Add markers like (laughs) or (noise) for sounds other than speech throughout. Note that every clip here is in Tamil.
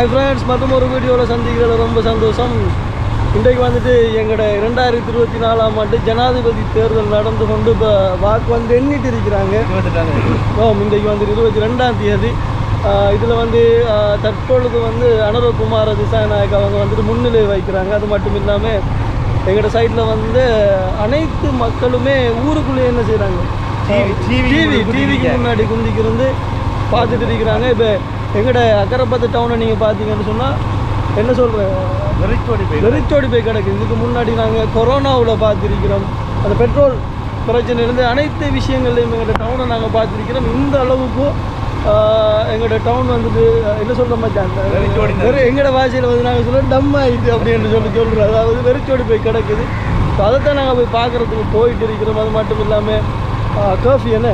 ஹாய் ஃப்ரெண்ட்ஸ் மற்றும் ஒரு வீடியோவில் சந்திக்கிறதுல ரொம்ப சந்தோஷம். இன்றைக்கு வந்துட்டு எங்களோட ரெண்டாயிரத்தி இருபத்தி நாலாம் ஆண்டு ஜனாதிபதி தேர்தல் நடந்து கொண்டு இப்போ வாக்கு வந்து எண்ணிட்டு இருக்கிறாங்க இன்றைக்கு வந்து இருபத்தி ரெண்டாம் தேதி இதில் வந்து தற்பொழுது வந்து அனுரகுமார திசாநாயக் அவங்க வந்துட்டு முன்னிலை வைக்கிறாங்க அது மட்டும் இல்லாமல் எங்களோட சைடில் வந்து அனைத்து மக்களுமே ஊருக்குள்ளே என்ன செய்கிறாங்க TV டிவி டிவிக்கு. முன்னாடி குந்திக்கிருந்து பார்த்துட்டு இருக்கிறாங்க. இப்போ எங்களோட அக்கரைப்பத்து டவுனை நீங்கள் பார்த்தீங்கன்னு சொன்னால் என்ன சொல்கிறேன் வெறிச்சோடி போய் வெறிச்சோடி போய் கிடக்கு. இதுக்கு முன்னாடி நாங்கள் கொரோனாவில் பார்த்துருக்கிறோம். அந்த பெட்ரோல் பிரச்சனையிலேருந்து அனைத்து விஷயங்கள்லையும் எங்களோட டவுனை நாங்கள் பார்த்துருக்கிறோம். இந்த அளவுக்கு எங்களோட டவுன் வந்துட்டு என்ன சொல்கிற தான். வெறும் எங்களோட பாஷையில் வந்து நாங்கள் சொல்ல டம் ஆயிடுச்சு அப்படின்னு சொல்லி சொல்கிறோம் அதாவது வெறிச்சோடி போய் கிடக்குது. ஸோ அதைத்தான் நாங்கள் போய் பார்க்குறதுக்கு போயிட்டு இருக்கிறோம். அது மட்டும் இல்லாமல் கர்ஃபி என்ன?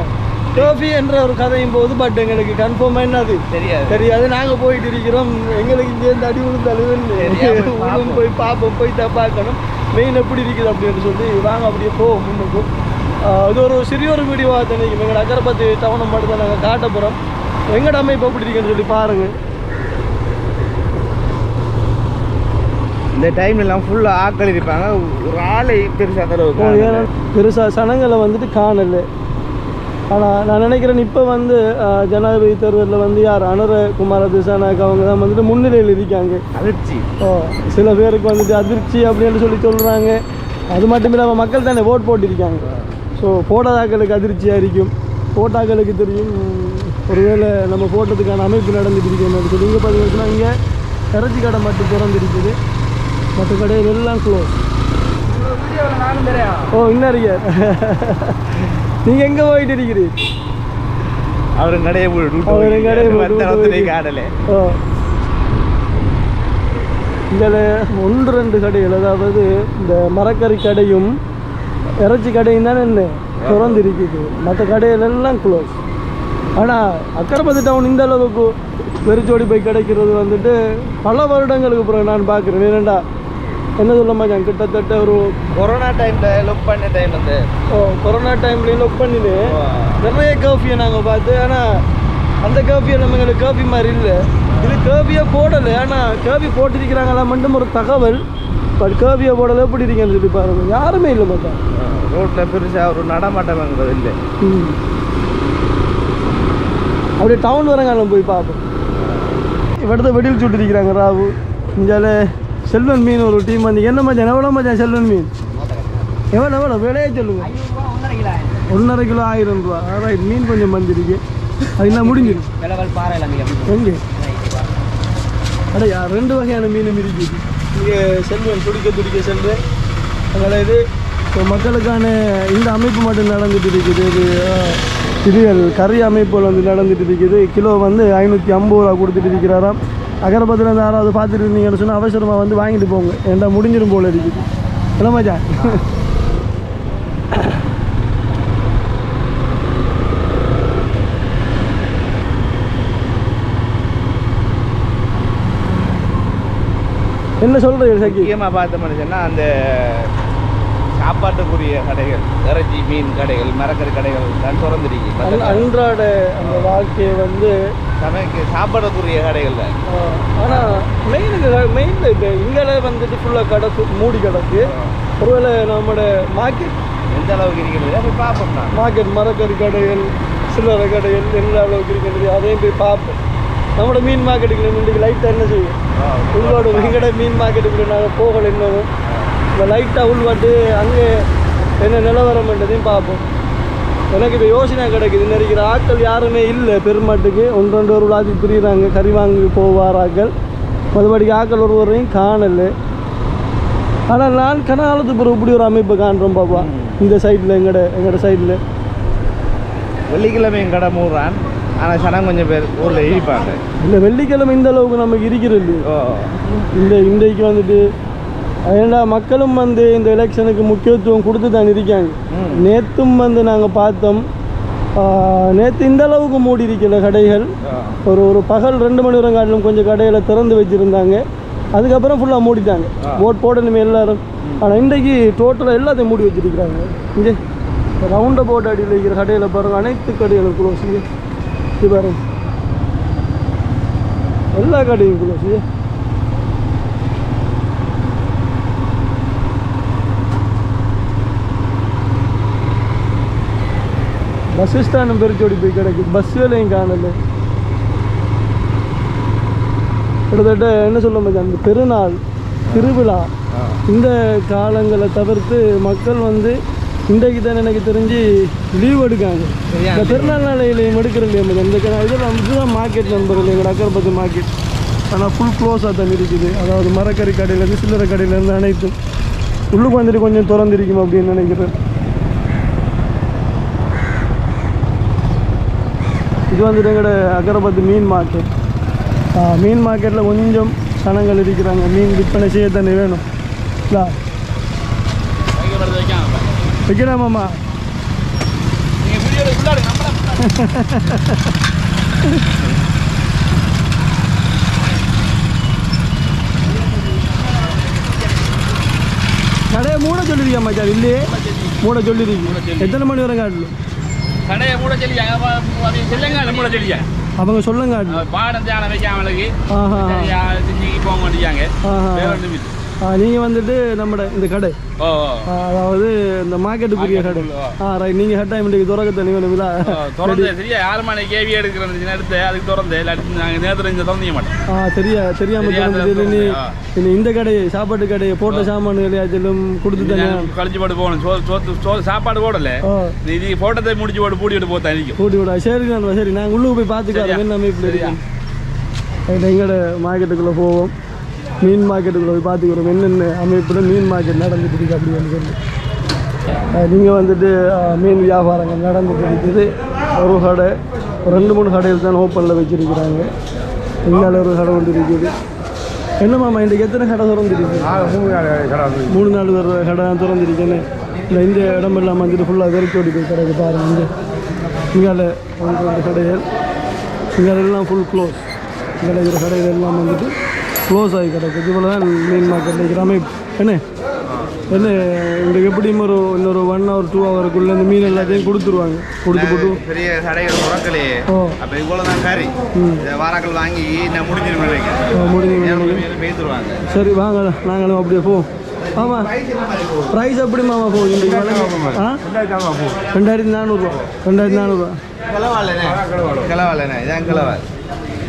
கர்ஃபி என்ற ஒரு கதையும் போகுது பட் எங்களுக்கு கன்ஃபார்மாக என்னது? தெரியாது. தெரியாது. நாங்கள் போயிட்டு இருக்கிறோம். எங்களுக்கு இங்கேருந்து அடி விழுந்தாலும் தெரியாம (laughs) போய் பார்ப்போம். போய் தான் பார்க்கணும். மெயின் எப்படி இருக்குது அப்படின்னு சொல்லி வாங்க அப்படியே போவோம் முன்னுக்கு. இது ஒரு சிறிய ஒரு வீடியோவாக தான் எங்கள் அக்கரைப்பத்து டவுனை மட்டும் தான் நாங்கள் காட்ட போகிறோம் எங்கட அமைப்பு எப்படி இருக்குன்னு சொல்லி பாருங்கள் இந்த டைம்ல எல்லாம் ஃபுல்லா ஆட்கள் இருப்பாங்க. ஒரு ஆளை பெருசா தடவை பெருசாக சனங்களை வந்துட்டு காணல. ஆனால் நான் நினைக்கிறேன் இப்போ வந்து ஜனாதிபதி தேர்தலில் வந்து யார்? அனுர குமார திசாநாயக் அவங்க தான் வந்துட்டு முன்னிலையில் இருக்காங்க. அதிர்ச்சி. ஓ சில பேருக்கு வந்துட்டு அதிர்ச்சி அப்படின்னு சொல்லி சொல்கிறாங்க அது மட்டும் இல்லாமல் மக்கள் தானே ஓட் போட்டிருக்காங்க. ஸோ போடாதாக்களுக்கு அதிர்ச்சியாக இருக்கும். போட்டாக்களுக்கு தெரியும். ஒருவேளை நம்ம போட்டதுக்கான அமைப்பு நடந்துட்டு சொல்லி. இங்கே பார்த்தீங்கன்னா இங்கே இறைச்சி கடை மட்டும் திறந்துருக்குது. மற்ற கடையில் எல்லாம் க்ளோஸ் ஓ இன்னும் இருக்கார் (laughs) நீங்கள் எங்கே போயிட்டு இருக்கிறீங்க? அவரும் கடையை அவரும் கடையை. காடல. இதில் ஒன்று ரெண்டு கடைகள் அதாவது இந்த மரக்கறி கடையும் இறைச்சி கடையும் தானே என்ன? திறந்து இருக்குது மற்ற கடைகள் எல்லாம் க்ளோஸ் ஆனால் அக்கரைப்பத்து டவுன் இந்த அளவுக்கு வெறிச்சோடி போய் கிடைக்கிறது வந்துட்டு பல வருடங்களுக்கு பிறகு நான் பார்க்குறேன். ஏனண்டா என்ன சொல்ல மாட்டேன் கிட்டத்தட்ட ஒரு கொரோனா டைம்ல லுக் பண்ண டைம் வந்து. ஓ, கொரோனா டைம்லேயும் லொக் பண்ணிட்டு நிறைய காஃபியை நாங்கள் பார்த்து ஆனால் அந்த காஃபியை நம்ம எங்களுக்கு காஃபி மாதிரி இல்லை. இது காஃபியை போடலை. ஆனால் காஃபி போட்டிருக்கிறாங்களா மட்டும் ஒரு தகவல். பட் காஃபியை போடலை எப்படி இருக்கேன்னு சொல்லி பாருங்க. யாருமே இல்லை மச்சான் ரோட்ல பெருசா ஒரு நடமாட்டம்ங்கிறது இல்லை. அப்படியே டவுன் வரங்காலம் போய் பார்ப்போம். இவடத்தை வெடியில் சுட்டிருக்கிறாங்க ராவு. இங்கால செல்வன் மீன் ஒரு டீம் வந்து. என்ன மச்சான்? எவ்வளோ மச்சான் செல்வன் மீன் எவ்வளோ எவ்வளோ விலையே சொல்லுங்க. ஒன்றரை கிலோ ஆயிரம் ரூபா. ரைட் மீன் கொஞ்சம் வந்துருக்கு. அது என்ன முடிஞ்சிடும். எங்கே? அடையா ரெண்டு வகையான மீனும் இருக்குது இங்கே செல்வன் துடிக்க துடிக்க செல்வன் அதாவது இப்போ மக்களுக்கான இந்த அமைப்பு மட்டும் நடந்துட்டு இருக்குது. இது அஹ், கறி அமைப்புகள் வந்து நடந்துட்டு இருக்குது. கிலோ வந்து ஐநூற்றி ஐம்பது ரூபா கொடுத்துட்டு இருக்கிறாராம். அகரபத்தில் இருந்து யாராவது பார்த்துட்டு இருந்தீங்கன்னு சொன்னால் அவசரமாக வந்து வாங்கிட்டு போங்க. ஏன்டா முடிஞ்சிடும் போல இருக்குது என்ன மச்சான்? என்ன சொல்கிறீங்க சக்கி பார்த்த மனுஷன்னா அந்த சாப்பாட்டுக்குரிய கடைகள் இறைச்சி மீன் கடைகள் மரக்கறி கடைகள் தான் திறந்துருக்கு அன்- அன்றாட அந்த வாழ்க்கையை வந்து சமைக்க சாப்பாடுக்குரிய கடைகள்ல. ஆனால் மெயினுக்கு மெயினில் இப்போ இங்கே வந்துட்டு ஃபுல்லாக கிடக்கு மூடி கிடக்கு. ஒருவேளை நம்மளோட மார்க்கெட் எந்த அளவுக்கு இருக்கிறது? போய் பார்ப்போம் நான் மார்க்கெட் மரக்கறி கடைகள் சில்லறை கடைகள் எந்த அளவுக்கு இருக்கிறது? அதையும் போய் பார்ப்போம். நம்மளோட மீன் மார்க்கெட்டுக்கு இன்றைக்கு லைட்டாக என்ன செய்யும்? உங்களோட எங்கட மீன் மார்க்கெட்டுக்கு நாங்கள் போகல இன்னும். இந்த லைட்டாக உள்வாட்டு அங்கே என்ன நிலவரம்ன்றதையும் பார்ப்போம். எனக்கு இப்போ யோசனை கிடைக்குது. இன்ன இருக்கிற ஆட்கள் யாருமே இல்லை. பெருமாட்டுக்கு ஒன்று ரெண்டு ஒரு விழாத்தி திரியிறாங்க கறி வாங்கி போவார் ஆட்கள் மறுபடிக்கு ஆட்கள் ஒருவரையும் காணல. ஆனால் நான் கனாலத்து பிறகு இப்படி ஒரு அமைப்பை காண்றோம் பாப்பா. இந்த சைடில் எங்கட எங்கட சைடில் வெள்ளிக்கிழமை கடை மூடுறான். ஆனால் சனம் கொஞ்சம் பேர் ஊரில் இடிப்பாங்க. இந்த வெள்ளிக்கிழமை இந்த அளவுக்கு நமக்கு இருக்கிறது இந்த இன்றைக்கு வந்துட்டு ஏன்னா மக்களும் வந்து இந்த எலெக்ஷனுக்கு முக்கியத்துவம் கொடுத்து தான் இருக்காங்க. நேற்றும் வந்து நாங்கள் பார்த்தோம். நேற்று இந்த அளவுக்கு மூடி இருக்கல கடைகள். ஒரு ஒரு பகல் ரெண்டு மணி நேரம் காட்டிலும் கொஞ்சம் கடைகளை திறந்து வச்சுருந்தாங்க. அதுக்கப்புறம் ஃபுல்லாக மூடிட்டாங்க. ஓட் போடணுமே எல்லாரும். ஆனால் இன்றைக்கு டோட்டலாக எல்லாத்தையும் மூடி வச்சிருக்கிறாங்க. இங்கே ரவுண்டை போட்டு அடியில் இருக்கிற கடையில் பாருங்க. அனைத்து கடைகளும் க்ளோஸ் இங்கே. இது பாருங்க. எல்லா கடையும் க்ளோஸ் பஸ் ஸ்டாண்டும் பெருச்சோடி போய் கிடக்குது பஸ் வேலையும் காணல கிட்டத்தட்ட என்ன சொல்ல முடியாது அந்த பெருநாள் திருவிழா இந்த காலங்களை தவிர்த்து மக்கள் வந்து இன்றைக்கு தான் எனக்கு தெரிஞ்சு லீவ் எடுக்காங்க. இந்த பெருநாள் நாளையிலையும் எடுக்கிற இல்லையா இந்த இதெல்லாம் இதுதான் மார்க்கெட் நண்பர்கள் எங்கள் அக்கரப்பத்து மார்க்கெட் ஆனால் ஃபுல் க்ளோஸாக தான் இருக்குது. அதாவது மரக்கறி கடையிலேருந்து சில்லறை கடையிலேருந்து அனைத்தும். உள்ளுக்கு வந்துட்டு கொஞ்சம் திறந்திருக்கும் அப்படின்னு நினைக்கிறேன். இது வந்துட்டு எங்களோட அக்கரப்பத்து மீன் மார்க்கெட் மீன் மார்க்கெட்டில் கொஞ்சம் சனங்கள் இருக்கிறாங்க. மீன் விற்பனை செய்ய தானே வேணும். இல்லா வைக்கலாமாம்மா கடையை மூட சொல்லிருக்கியா மச்சான் இல்லையே? மூட சொல்லிருக்கீங்க. எத்தனை மணி வரை காட்டலாம் கடையை மூட சொல்லியாங்க மூட சொல்லியாங்க அவங்க சொல்லுங்க. பாடம் தியானம் வைக்காமலுக்கு போக மாட்டேங்காங்க நீங்க வந்துட்டு நம்மட இந்த கடை. அதாவது இந்த மார்க்கெட்டுக்குரிய கடை. ஆ ரைட் நீங்கள் ஹெட் டைம் இன்றைக்கு துறக்க தண்ணி வேணுங்களா திறந்து சரியா? ஆறு மணி கேவி எடுக்கிறேன் எடுத்து அதுக்கு திறந்து. நாங்கள் நேரத்தில் இந்த திறந்திக்க மாட்டோம். ஆ சரியா தெரியாம தெரியாத திறந்துட்டு நீ ஆ. இனி இந்த கடையை சாப்பாட்டு கடையை போட்ட சாமான் விளையாச்சிலும் கொடுத்து தானே கழிச்சு போட்டு போகணும். சோ சோத்து சோ சாப்பாடு போடல. நீ இது போட்டதை முடிச்சு போட்டு பூட்டிட்டு போத்தா நிற்கும் கூட்டி விடா. சரி நான் சரி. நாங்கள் உள்ளுக்கு போய் பார்த்துக்கலாம். என்ன இருக்கேன் எங்களோட மார்க்கெட்டுக்குள்ளே போவோம். மீன் மார்க்கெட்டுக்குள்ள போய் பார்த்துக்கிறோம். என்னென்ன அமைப்பில் மீன் மார்க்கெட் நடந்துட்டு இருக்கு அப்படின்னு சொல்லி. நீங்கள் வந்துட்டு மீன் வியாபாரங்கள் நடந்துட்டு இருக்குது ஒரு கடை ரெண்டு மூணு கடையில் தான் ஓப்பனில் வச்சுருக்கிறாங்க. இங்கால ஒரு கடை ஒன்று இருக்குது. என்ன மாமா இன்றைக்கு எத்தனை கடை திறந்துருக்கு? மூணு நாலு பேர் கடை திறந்துருக்கேன்னு. இல்லை இந்த இடமெல்லாம் வந்துட்டு ஃபுல்லாக வெறிச்சோடி போய் கடைக்கு பாருங்க இங்கால ஒன்று ரெண்டு கடைகள். இங்கால எல்லாம் ஃபுல் க்ளோஸ் இங்கே இருக்கிற கடைகள் எல்லாம் வந்துட்டு க்ளோஸ் ஆகி கிடக்குது இவ்வளோ தான் மீன் மார்க்கெட்டில் இருக்கிற அமைப்பு. என்ன? என்ன இந்த எப்படியும் ஒரு இன்னொரு ஒன் ஹவர் டூ ஹவருக்குள்ளே இந்த மீன் எல்லாத்தையும் கொடுத்துருவாங்க. கொடுத்து போட்டு பெரிய கடைகள் திறக்கலையே ஓ. அப்ப இவ்வளவுதான் கறி. வாராக்கள் வாங்கி நான் முடிஞ்சிருவேன் நினைக்கிறேன் முடிஞ்சு பேத்துருவாங்க சரி வாங்க நாங்களும் அப்படியே போவோம். ஆமாம் ப்ரைஸ் எப்படி மாமா போகுது? இன்றைக்கு? ஆ? ரெண்டாயிரத்தி நானூறுரூவா ரெண்டாயிரத்தி நானூறுரூவா கிளவாலண்ணே கிளவாலண்ணே இதான்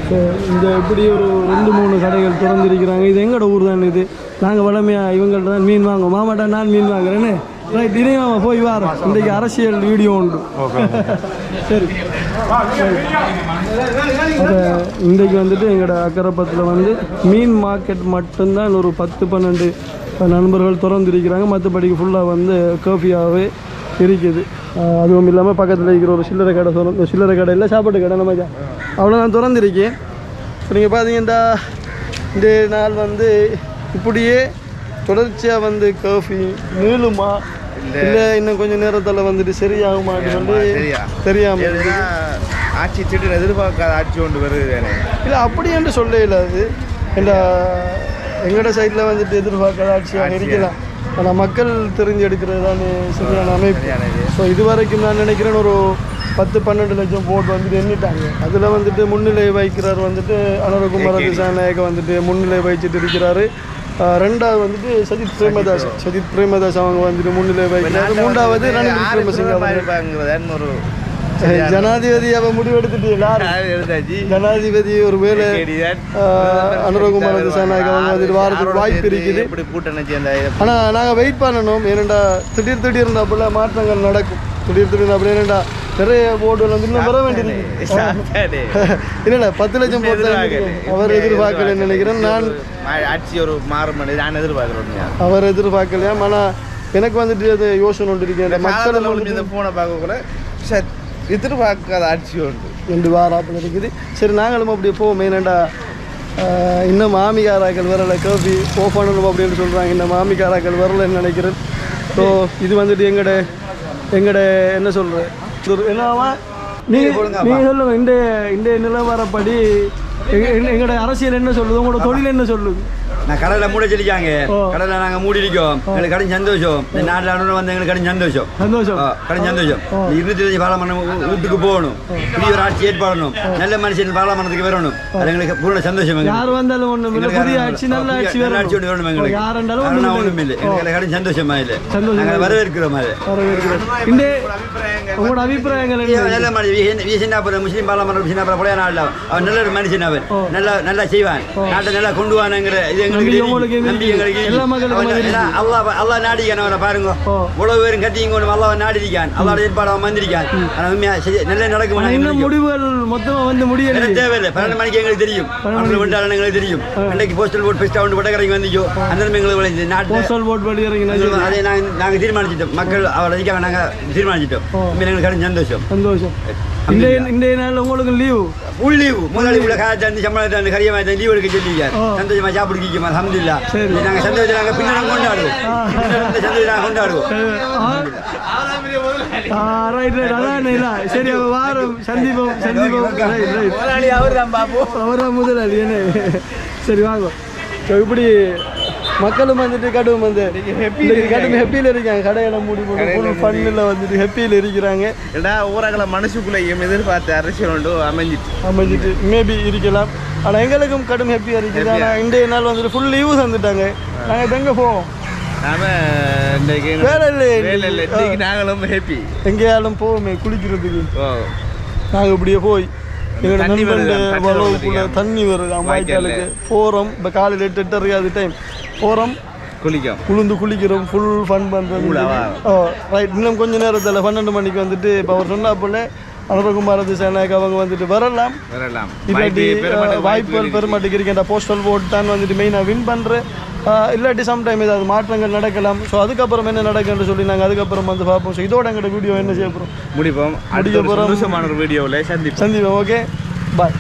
கிளவா இந்த இப்படி ஒரு ரெண்டு மூணு கடைகள் திறந்திருக்கிறாங்க. இது எங்களோட ஊர் தான் இது? நாங்கள் வளமையாக இவங்கள்ட்ட தான் மீன் வாங்குவோம். மாமாட்டா நான் மீன் வாங்குறேன்னு ரைட் இதே மாமா போய் வாரோம் இன்றைக்கு அரசியல் வீடியோ உண்டு. சரி. இன்றைக்கு வந்துட்டு எங்களோட அக்கரப்பத்தில் வந்து மீன் மார்க்கெட் மட்டும்தான் ஒரு பத்து பன்னெண்டு நண்பர்கள் திறந்திருக்கிறாங்க. மற்றபடிக்கு ஃபுல்லாக வந்து கர்ஃபியாகவே இருக்குது. அதுவும் இல்லாமல் பக்கத்தில் இருக்கிற ஒரு சில்லறை கடை திறந்து சில்லறை கடை இல்லை சாப்பாட்டு கடை நம்ம அவ்வளோ நான் திறந்திருக்கேன் இப்போ நீங்கள் பார்த்தீங்கன்னா இந்த நாள் வந்து இப்படியே தொடர்ச்சியாக வந்து காஃபி நீளுமா இல்லை. இன்னும் கொஞ்சம் நேரத்தில் வந்துட்டு சரியாகுமான்னு சொல்லி சரியா? தெரியாமல் ஆட்சி திட்டு எதிர்பார்க்காத ஆட்சி ஒன்று வருது இல்லை அப்படி என்று சொல்ல இல்லாது இந்த எங்களோட சைடில் வந்துட்டு எதிர்பார்க்காத ஆட்சியாக இருக்கலாம் ஆனால் மக்கள் தெரிஞ்செடுக்கிறது தானே சரியான அமைப்பு. ஸோ இது வரைக்கும் நான் நினைக்கிறேன் ஒரு பத்து பன்னெண்டு லட்சம் போட்டு வந்துட்டு எண்ணிட்டாங்க. அதில் வந்துட்டு முன்னிலை வைக்கிறார் வந்துட்டு அனுரகுமார திசாநாயக வந்துட்டு முன்னிலை வகிச்சிட்டு இருக்கிறாரு. ரெண்டாவது வந்துட்டு சஜித் பிரேமதாஸ். சஜித். பிரேமதாஸ் அவங்க வந்துட்டு முன்னிலை வைக்கிறாரு மூன்றாவது ரணில் விக்ரமசிங்க ஜனாதிபதி அவ முடிவெடுத்துட்டு எல்லாரும். யார் எழுதாச்சு ஜனாதிபதி ஒரு வேலை அனுரகுமார திசாநாயக அவங்க வந்துட்டு வாரத்துக்கு வாய்ப்பு இருக்குது. ஆனால் நாங்கள் வெயிட் பண்ணணும். ஏனண்டா திடீர் திடீர்னு அப்படில மாற்றங்கள் நடக்கும். திடீர் திடீர்னு அப்படி ஏனண்டா நிறைய போர்டுகள் வந்து இன்னும் வர சாப்பிட்டாரு. (laughs) இல்லை பத்து லட்சம் போட்டு அவர் எதிர்பார்க்கலன்னு நினைக்கிறேன். நான் ஆட்சி ஒரு மாறும் நான் எதிர்பார்க்கிறேன் அவர் எதிர்பார்க்கலையாம் ஆனால் எனக்கு வந்துட்டு அது யோசனை ஒன்று இருக்கேன் மக்கள் இந்த போனை பார்க்க கூட சரி, எதிர்பார்க்காத ஆட்சி உண்டு ரெண்டு வாராப்பில் இருக்குது. சரி நாங்களும் அப்படியே போவோம். ஆஹ், இன்னும் மாமிகாராக்கள் வரல. காஃபி ஓ பண்ணணும் அப்படின்னு சொல்கிறாங்க இந்த மாமிகாராக்கள் வரலன்னு நினைக்கிறேன். ஸோ இது வந்துட்டு எங்கட எங்கட என்ன சொல்கிறேன் என்னவா நீ நீங்க சொல்லுங்க இந்த இந்த நிலவரப்படி எங்க- எங்க- எங்கட அரசியல் என்ன சொல்லுது? உங்களோட தொழில் என்ன சொல்லுது? நான் கடையில் மூட சொல்லிக்காங்க ஓ. கடையில் நாங்கள் மூடி இருக்கோம் எங்களுக்கு கடன் சந்தோஷம். இந்த நாட்டில் அனுபவம் வந்து எங்களுக்கு கடன் சந்தோஷம். சந்தோஷம். கடன் சந்தோஷம். இருநூத்தி இருபது பாராமணம் வீட்டுக்கு போகணும். புதிய ஒரு ஆட்சி ஏற்பாடணும். நல்ல மனுஷன் பாராமணத்துக்கு வரணும். அது எங்களுக்கு பூர்ண சந்தோஷம். யார் வந்தாலும் ஒண்ணும் இல்ல. புதிய ஆட்சி நல்ல ஆட்சி நல்ல ஆட்சி ஒன்று வரணும் வரணும் எங்களுக்கு. யார் அதெல்லாம் ஒண்ணும் இல்லை. எங்களுக்கு கடன் சந்தோஷமா இல்லை நாங்கள். வரவேற்கிறோம் அது. இந்த உங்களோட அபிப்பிராயங்கள்? நல்ல மனுஷன் வீசினாப்புற முஸ்லீம் பாராமணம் வீசினாப்புற பழைய நாளில் அவன் நல்ல ஒரு மனுஷன் அவன் ஓ. நல்லா நல்லா செய்வான். நாட்டை நல்லா கொண்டு வானுங்கிற இது நம்பி. உங்களுக்கு எல்லா மக்களுக்கும் அல்லாஹ் அல்லாஹ் நாடிக்கான் அவனை பாருங்க. இவ்வளவு பேரும் கத்தியும் கொண்டு அல்லாஹ் நாடிருக்கான் அல்லாஹ் ஏற்பாடு அவன் வந்திருக்கான். ஆனால் உண்மையா சரி, நல்ல நடக்கும் இன்னும் முடிவுகள் மொத்தமா வந்து முடியல தேவையில்லை. பன்னெண்டு மணிக்கு எங்களுக்கு தெரியும். பன்னெண்டு விட்டாலும் எங்களுக்கு தெரியும். அன்றைக்கு போஸ்டல் போர்ட் ஃபெஸ்ட் அவன் வடகரைக்கு வந்துச்சோ? அந்த நேரம் எங்களுக்கு விளைஞ்சு நாட்டில். போஸ்டல் போர்ட் வழி இறங்கினா எங்களுக்கு அதை நாங்கள் நாங்கள் தீர்மானிச்சிட்டோம். மக்கள் அவரை ரசிக்காம நாங்கள் தீர்மானிச்சிட்டோம். எங்களுக்கு கடும் சந்தோஷம். சந்தோஷம். இந்த இந்த நாள் உங்களுக்கு லீவு ஃபுல் லீவு முதலாளி உள்ள காலத்தை வந்து சம்பளத்தை வந்து கரியமாக தான் லீவ் எடுக்க ஓ. சந்தோஷமா சாப்பிடுக்கீங்க அலமதுல்லா சரி. நாங்கள் சந்தோஷத்தை நாங்கள் பின்னரம் கொண்டாடுவோம் சந்தோஷத்தை நாங்கள் கொண்டாடுவோம் ரைட் ரைட் அதான் இல்ல சரி அப்ப வாரம் சந்திப்போம் சந்திப்போம் ரைட் ரைட் அவர் தான் பாப்போம் அவரா முதலாளி என்ன சரி வாங்க இப்படி மக்களும் வந்துட்டு கடும் வந்து. கடும் ஹெப்பியில் இருக்காங்க. கடையில மூடி போட்டு ஃபன்னில் வந்துட்டு ஹெப்பியில் இருக்கிறாங்க. ஏடா ஊரகல மனசுக்குள்ளேயும் எதிர்பார்த்த அரசியல் ஒன்று அமைஞ்சிட்டு. அமைஞ்சிட்டு. மேபி இருக்கலாம். ஆனால் எங்களுக்கும் கடும் ஹெப்பியாக இருக்குது. ஆனால் இன்றைய நாள் வந்துட்டு ஃபுல் லீவு தந்துட்டாங்க நாங்கள் இப்போ எங்கே போவோம்? நாம இன்னைக்கு வேலை இல்லை வேலை இல்லை. இன்னைக்கு நாங்களும் ஹேப்பி எங்கேயாலும் போவோமே குளிக்கிறதுக்கு. நாங்கள் இப்படியே போய் எங்களோட? நண்பன் தண்ணி வருதா? வாய்க்காலுக்கு போகிறோம் இப்போ காலையில் எட்டு எட்டரை அது டைம் போகிறோம் குளிக்கும். உளுந்து குளிக்கிறோம் ஃபுல் ஃபன் பண்ணுறது ஊழவா? ஓ ரைட் இன்னும் கொஞ்ச நேரத்தில் பன்னெண்டு மணிக்கு வந்துட்டு இப்போ அவர் சொன்னா போல அனுரகுமார் திசானாக்கு அவங்க வந்துட்டு வரலாம். வரலாம். இல்லாட்டி வாய்ப்புகள் பெருமாட்டுக்கு இருக்கின்ற போஸ்டல் ஓட் தான் வந்துட்டு மெயினாக வின் பண்ணுற இல்லாட்டி சம்டைம் ஏதாவது மாற்றங்கள் நடக்கலாம். ஸோ அதுக்கப்புறம் என்ன நடக்குன்னு சொல்லி நாங்கள் அதுக்கப்புறம் வந்து பார்ப்போம். ஸோ இதோட எங்களோட வீடியோ என்ன செய்ய போகிறோம் முடிப்போம். ஒரு வீடியோவில் சந்திப்போம். சந்திப்போம் ஓகே பாய்